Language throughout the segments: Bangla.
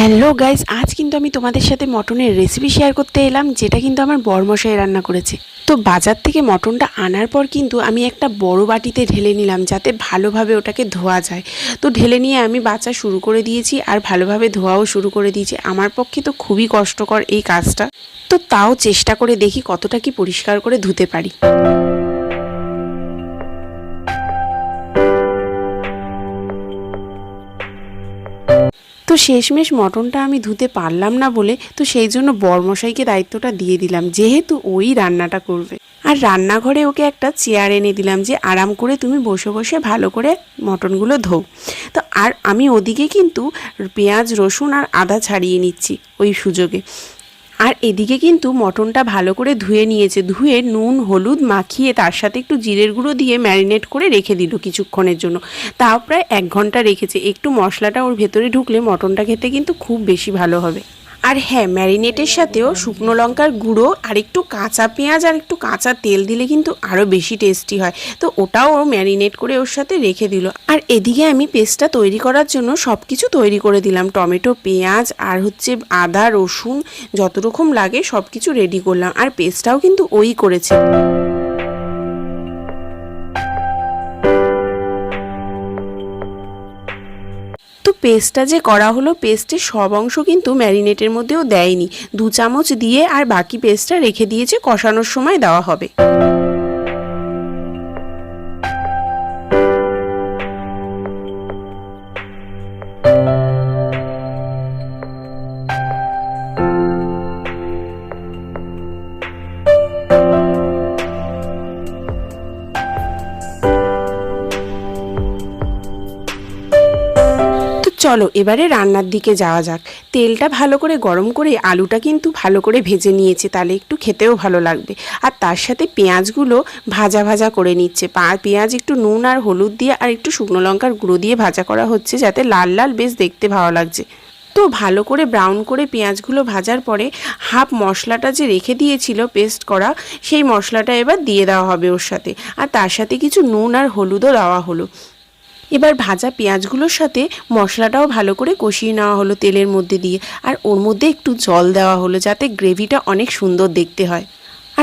হ্যালো গাইজ আজ কিন্তু আমি তোমাদের সাথে মটনের রেসিপি শেয়ার করতে এলাম, যেটা কিন্তু আমার বরমশাই রান্না করেছে। তো বাজার থেকে মটনটা আনার পর কিন্তু আমি একটা বড় বাটিতে ঢেলে নিলাম, যাতে ভালোভাবে ওটাকে ধোয়া যায়। তো ঢেলে নিয়ে আমি বাচ্চা শুরু করে দিয়েছি, আর ভালোভাবে ধোয়াও শুরু করে দিয়েছি। আমার পক্ষে তো খুবই কষ্টকর এই কাজটা। তো তাও চেষ্টা করে দেখি কতটা কি পরিষ্কার করে ধুতে পারি। শেষমেশ মটনটা আমি ধুতে পারলাম না বলে তো সেই জন্য বরমশাইকে দায়িত্বটা দিয়ে দিলাম, যেহেতু ওই রান্নাটা করবে। আর রান্নাঘরে ওকে একটা চেয়ার এনে দিলাম যে আরাম করে তুমি বসে বসে ভালো করে মটনগুলো ধো তো আর আমি ওদিকে কিন্তু পেঁয়াজ, রসুন আর আদা ছাড়িয়ে নিচ্ছি ওই সুযোগে। আর এদিকে কিন্তু মটনটা ভালো করে ধুয়ে নিয়েছে। ধুয়ে নুন, হলুদ মাখিয়ে তার সাথে একটু জিরের গুঁড়ো দিয়ে ম্যারিনেট করে রেখে দিল কিছুক্ষণের জন্য। তাও প্রায় এক ঘণ্টা রেখেছে। একটু মশলাটা ওর ভেতরে ঢুকলে মটনটা খেতে কিন্তু খুব বেশি ভালো হবে। আর হ্যাঁ ম্যারিনেটের সাথেও শুকনো লঙ্কার গুঁড়ো আর একটু কাঁচা পেঁয়াজ আর একটু কাঁচা তেল দিলে কিন্তু আরও বেশি টেস্টি হয়। তো ওটাও ম্যারিনেট করে ওর সাথে রেখে দিল। আর এদিকে আমি পেস্টটা তৈরি করার জন্য সব কিছু তৈরি করে দিলাম। টমেটো, পেঁয়াজ আর হচ্ছে আদা, রসুন যত রকম লাগে সব কিছু রেডি করলাম। আর পেস্টটাও কিন্তু ওই করেছে। তো পেস্টটা যে করা হলো পেস্টের সব অংশ কিন্তু ম্যারিনেটের মধ্যেও দেয়নি। দু চামচ দিয়ে আর বাকি পেস্টটা রেখে দিয়েছে, কষানোর সময় দেওয়া হবে। চলো, এবারে রান্নার দিকে যাওয়া যাক। তেলটা ভালো করে গরম করে আলুটা কিন্তু ভালো করে ভেজে নিয়েছে, তাহলে একটু খেতেও ভালো লাগবে। আর তার সাথে পেঁয়াজগুলো ভাজা ভাজা করে নিচ্ছে। পেঁয়াজ, একটু নুন আর হলুদ দিয়ে আর একটু শুকনো লঙ্কার গুঁড়ো দিয়ে ভাজা করা হচ্ছে, যাতে লাল লাল বেশ দেখতে ভালো লাগছে। তো ভালো করে ব্রাউন করে পেঁয়াজগুলো ভাজার পরে হাফ মশলাটা যে রেখে দিয়েছিল পেস্ট করা, সেই মশলাটা এবার দিয়ে দেওয়া হবে ওর সাথে। আর তার সাথে কিছু নুন আর হলুদও দেওয়া হলো। এবার ভাজা পেঁয়াজগুলোর সাথে মশলাটাও ভালো করে কষিয়ে নেওয়া হলো তেলের মধ্যে দিয়ে। আর ওর মধ্যে একটু জল দেওয়া হলো যাতে গ্রেভিটা অনেক সুন্দর দেখতে হয়।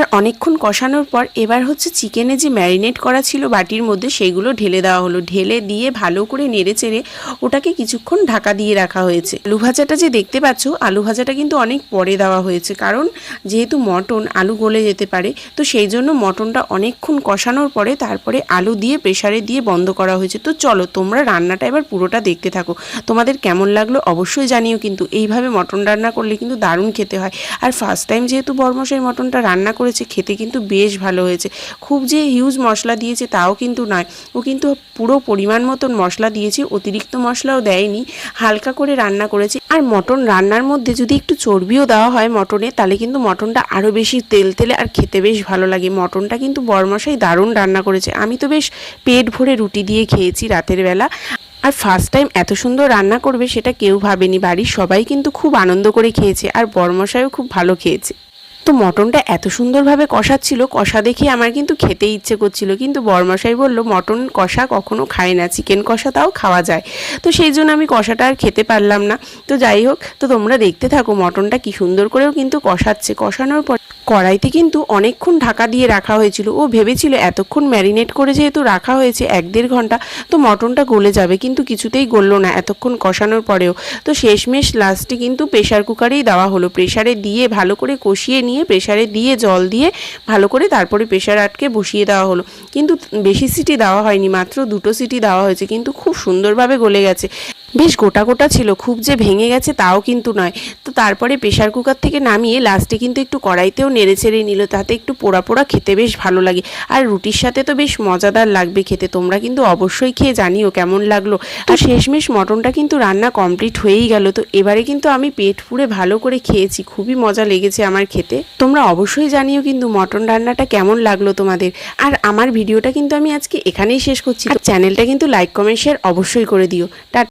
আর অনেকক্ষণ কষানোর পর এবার হচ্ছে চিকেনে যে ম্যারিনেট করা ছিল বাটির মধ্যে সেগুলো ঢেলে দেওয়া হলো। ঢেলে দিয়ে ভালো করে নেড়ে চেড়ে ওটাকে কিছুক্ষণ ঢাকা দিয়ে রাখা হয়েছে। আলু ভাজাটা যে দেখতে পাচ্ছ, আলু ভাজাটা কিন্তু অনেক পরে দেওয়া হয়েছে। কারণ যেহেতু মটন আলু গলে যেতে পারে, তো সেই জন্য মটনটা অনেকক্ষণ কষানোর পরে তারপরে আলু দিয়ে প্রেসারে দিয়ে বন্ধ করা হয়েছে। তো চলো, তোমরা রান্নাটা এবার পুরোটা দেখতে থাকো। তোমাদের কেমন লাগল অবশ্যই জানিও কিন্তু। এইভাবে মটন রান্না করলে কিন্তু দারুণ খেতে হয়। আর ফার্স্ট টাইম যেহেতু বর্মশাই মটনটা রান্না করেছে খেতে কিন্তু বেশ ভালো হয়েছে। খুব যে হিউজ মশলা দিয়েছে তাও কিন্তু নয়। ও কিন্তু পুরো পরিমাণ মতন মশলা দিয়েছে, অতিরিক্ত মশলাও দেয়নি, হালকা করে রান্না করেছে। আর মটন রান্নার মধ্যে যদি একটু চর্বিও দেওয়া হয় মটনে, তাহলে কিন্তু মটনটা আরও বেশি তেল তেলে আর খেতে বেশ ভালো লাগে। মটনটা কিন্তু বরমশাই দারুণ রান্না করেছে। আমি তো বেশ পেট ভরে রুটি দিয়ে খেয়েছি রাতের বেলা। আর ফার্স্ট টাইম এত সুন্দর রান্না করবে সেটা কেউ ভাবেনি। বাড়ির সবাই কিন্তু খুব আনন্দ করে খেয়েছে। আর বরমশাইও খুব ভালো খেয়েছে। তো মটনটা এত সুন্দরভাবে কষাচ্ছিল, কষা দেখে আমার কিন্তু খেতে ইচ্ছে করছিল। কিন্তু বরমশাই বলল, মটন কষা কখনো খায় না, চিকেন কষা তাও খাওয়া যায়। তো সেই জন্য আমি কষাটা আর খেতে পারলাম না। তো যাই হোক, তো তোমরা দেখতে থাকো মটনটা কি সুন্দর করেও কিন্তু কষাচ্ছে। কষানোর পর কড়াইতে কিন্তু অনেকক্ষণ ঢাকা দিয়ে রাখা হয়েছিল। ও ভেবেছিল এতক্ষণ ম্যারিনেট করে যেহেতু রাখা হয়েছে এক দেড় ঘণ্টা, তো মটনটা গলে যাবে, কিন্তু কিছুতেই গললো না এতক্ষণ কষানোর পরেও। তো শেষমেশ লাস্টে কিন্তু প্রেশার কুকারেই দেওয়া হলো। প্রেশারে দিয়ে ভালো করে কষিয়ে নিয়ে প্রেশারে দিয়ে জল দিয়ে ভালো করে তারপরে প্রেশার আটকে বসিয়ে দেওয়া হলো। কিন্তু বেশি সিটি দেওয়া হয়নি, মাত্র দুটো সিটি দেওয়া হয়েছে। কিন্তু খুব সুন্দরভাবে গলে গেছে। বেশ গোটা গোটা ছিল খুব যে ভেঙে গেছে তাও কিন্তু নয়। তো তারপরে প্রেশার কুকার থেকে নামিয়ে লাস্টে কিন্তু একটু কড়াইতেও নেড়ে চেড়ে নিল তাতে একটু পোড়া পোড়া খেতে বেশ ভালো লাগে। আর রুটির সাথে তো বেশ মজাদার লাগবে খেতে তোমরা কিন্তু অবশ্যই খেয়ে জানিও কেমন লাগল। তো শেষমেশ মটনটা কিন্তু রান্না কমপ্লিট হয়েই গেল তো এবারে কিন্তু আমি পেট পুড়ে ভালো করে খেয়েছি খুবই মজা লেগেছে আমার খেতে। তোমরা অবশ্যই জানিও কিন্তু মটন রান্নাটা কেমন লাগল তোমাদের। আর আমার ভিডিওটা কিন্তু আমি আজকে এখানেই শেষ করছি আর চ্যানেলটা কিন্তু লাইক কমেন্ট শেয়ার অবশ্যই করে দিও। টা